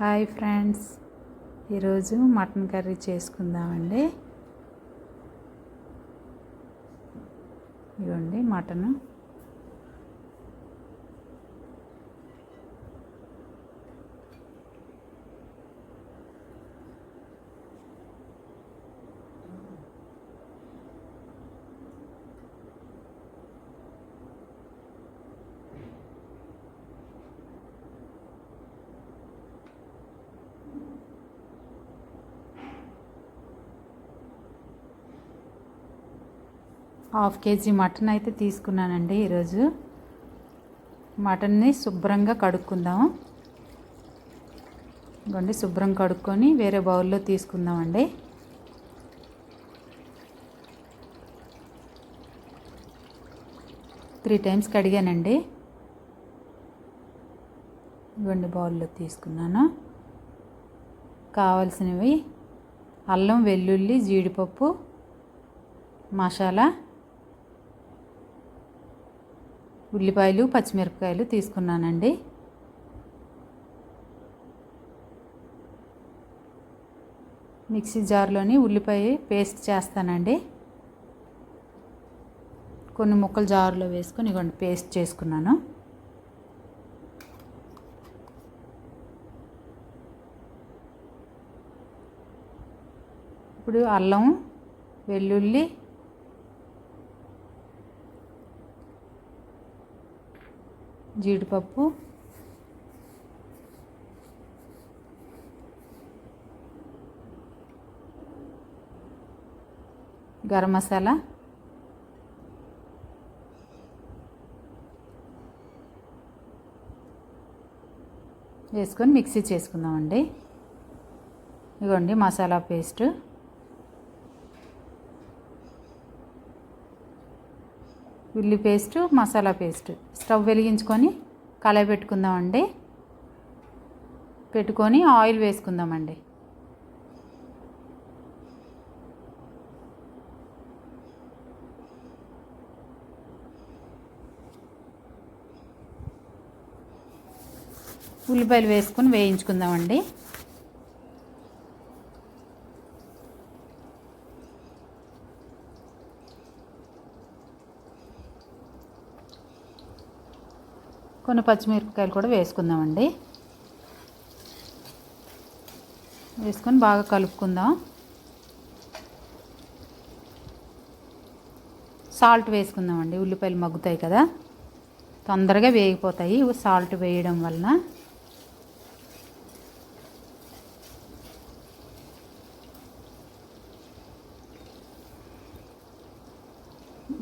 Hi friends. ఈరోజు mutton curry చేసుకుందామండి. ఇదిగోండి మటను. హాఫ్ కేజీ మటన్ అయితే తీసుకున్నానండి ఈరోజు. మటన్ని శుభ్రంగా కడుక్కుందాం. ఇదిగోండి శుభ్రం కడుక్కొని వేరే బౌల్లో తీసుకుందామండి. త్రీ టైమ్స్ కడిగానండి. ఇవ్వండి బౌల్లో తీసుకున్నాను. కావాల్సినవి అల్లం వెల్లుల్లి జీడిపప్పు మసాలా ఉల్లిపాయలు పచ్చిమిరపకాయలు తీసుకున్నానండి. మిక్సీ జార్లోని ఉల్లిపాయ పేస్ట్ చేస్తానండి. కొన్ని ముక్కలు జారులో వేసుకొని ఇవ్వండి పేస్ట్ చేసుకున్నాను. ఇప్పుడు అల్లం వెల్లుల్లి జీడిపప్పు. గరం మసాలా. వేసుకొని మిక్సీ చేసుకుందామండి. ఇదిగోండి మసాలా పేస్ట్. ఉల్లి పేస్టు మసాలా పేస్టు. స్టవ్ వెలిగించుకొని కళాయి పెట్టుకుందామండి. పెట్టుకొని ఆయిల్ వేసుకుందామండి. ఉల్లిపాయలు వేసుకొని వేయించుకుందామండి. కొన్ని పచ్చిమిరపకాయలు కూడా వేసుకుందామండి. వేసుకొని బాగా కలుపుకుందాం. సాల్ట్ వేసుకుందామండి. ఉల్లిపాయలు మగ్గుతాయి కదా. తొందరగా వేగిపోతాయి. సాల్ట్ వేయడం వలన.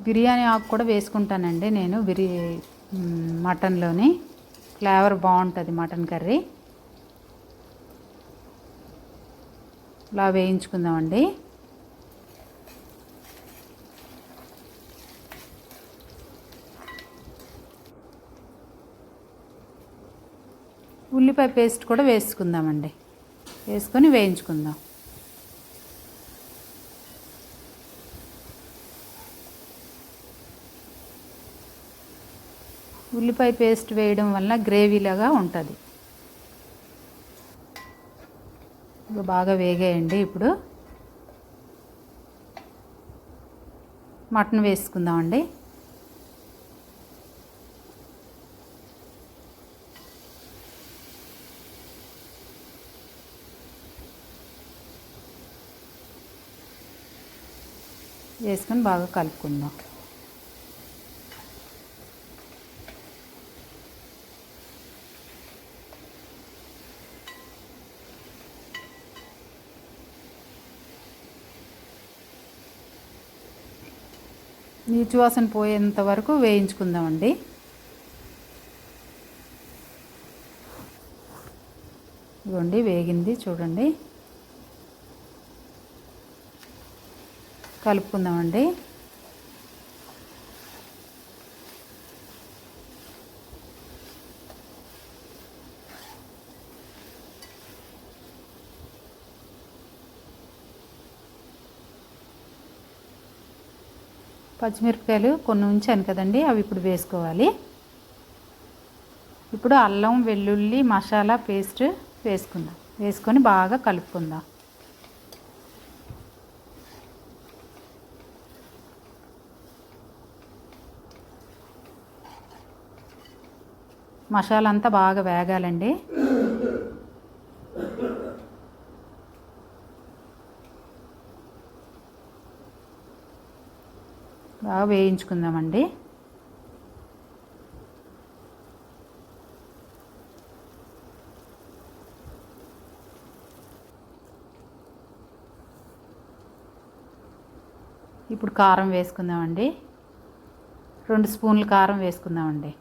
బిర్యానీ ఆకు కూడా వేసుకుంటానండి నేను. బిర్యా మటన్లోని ఫ్లేవర్ బాగుంటుంది మటన్ కర్రీ. ఇలా వేయించుకుందామండి. ఉల్లిపాయ పేస్ట్ కూడా వేసుకుందామండి. వేసుకొని వేయించుకుందాం. ఉల్లిపాయ పేస్ట్ వేయడం వల్ల గ్రేవీలాగా ఉంటుంది. బాగా వేగాయండి ఇప్పుడు. మటన్ వేసుకుందామండి. వేసుకొని బాగా కలుపుకుందాం. నీచు వాసన పోయేంత వరకు వేయించుకుందామండి. ఇదిగోండి వేగింది చూడండి. కలుపుకుందామండి. పచ్చిమిరపకాయలు కొన్ని ఉంచాను కదండి అవి ఇప్పుడు వేసుకోవాలి. ఇప్పుడు అల్లం వెల్లుల్లి మసాలా పేస్ట్ వేసుకుందాం. వేసుకొని బాగా కలుపుకుందాం. మసాలా అంతా బాగా వేగాలండి. వేయించుకుందామండి. ఇప్పుడు కారం వేసుకుందామండి. రెండు స్పూన్లు కారం వేసుకుందామండి.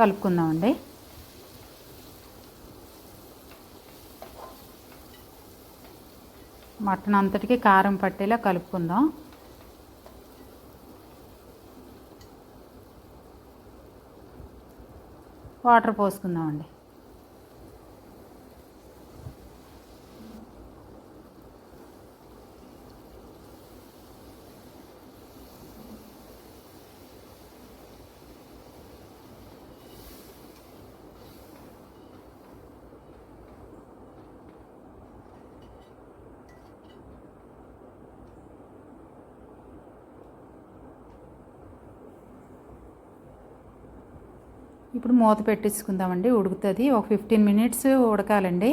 కలుపుకుందామండి. మటన్ అంతటికి కారం పట్టేలా కలుపుకుందాం. వాటర్ పోసుకుందామండి. ఇప్పుడు మూత పెట్టించుకుందామండి ఉడుకుతుంది. ఒక ఫిఫ్టీన్ మినిట్స్ ఉడకాలండి.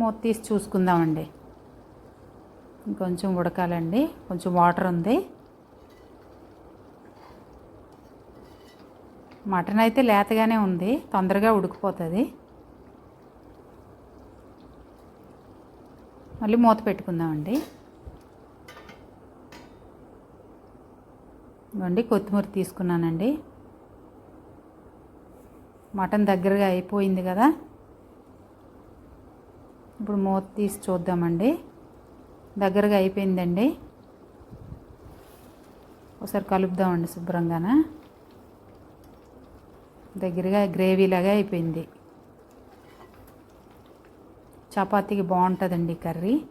మూత తీసి చూసుకుందామండి. ఇంకొంచెం ఉడకాలండి. కొంచెం వాటర్ ఉంది. మటన్ అయితే లేతగానే ఉంది. తొందరగా ఉడికిపోతుంది. మళ్ళీ మూత పెట్టుకుందామండి. ఇవ్వండి కొత్తిమీర తీసుకున్నానండి. మటన్ దగ్గరగా అయిపోయింది కదా. ఇప్పుడు మూత తీసి చూద్దామండి. దగ్గరగా అయిపోయిందండి. ఒకసారి కలుపుదామండి శుభ్రంగాన. దగ్గరగా గ్రేవీలాగా అయిపోయింది. చపాతీకి బాగుంటుందండి కర్రీ.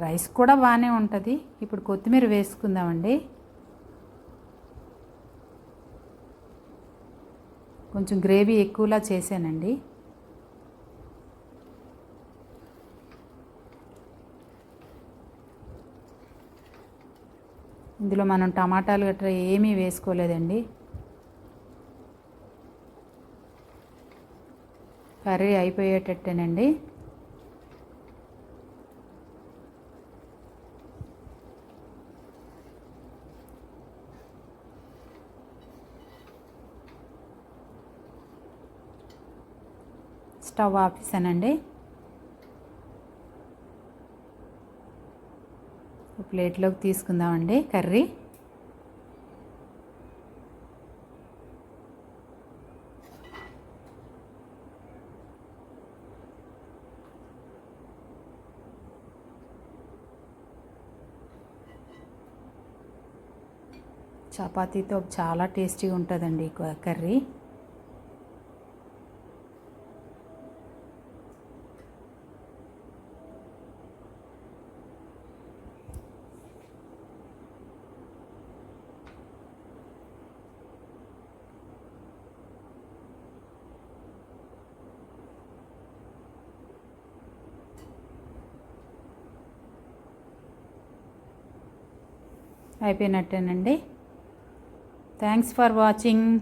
రైస్ కూడా బాగానే ఉంటుంది. ఇప్పుడు కొత్తిమీర వేసుకుందామండి. కొంచెం గ్రేవీ ఎక్కువలా చేశానండి. ఇందులో మనం టమాటాలు గట్రా ఏమీ వేసుకోలేదండి. కర్రీ అయిపోయేటట్టేనండి. స్టవ్ ఆపేసానండి. ప్లేట్లోకి తీసుకుందామండి కర్రీ. చపాతీతో చాలా టేస్టీగా ఉంటుందండి కర్రీ. అయిపోయినట్టేనండి. Thanks for watching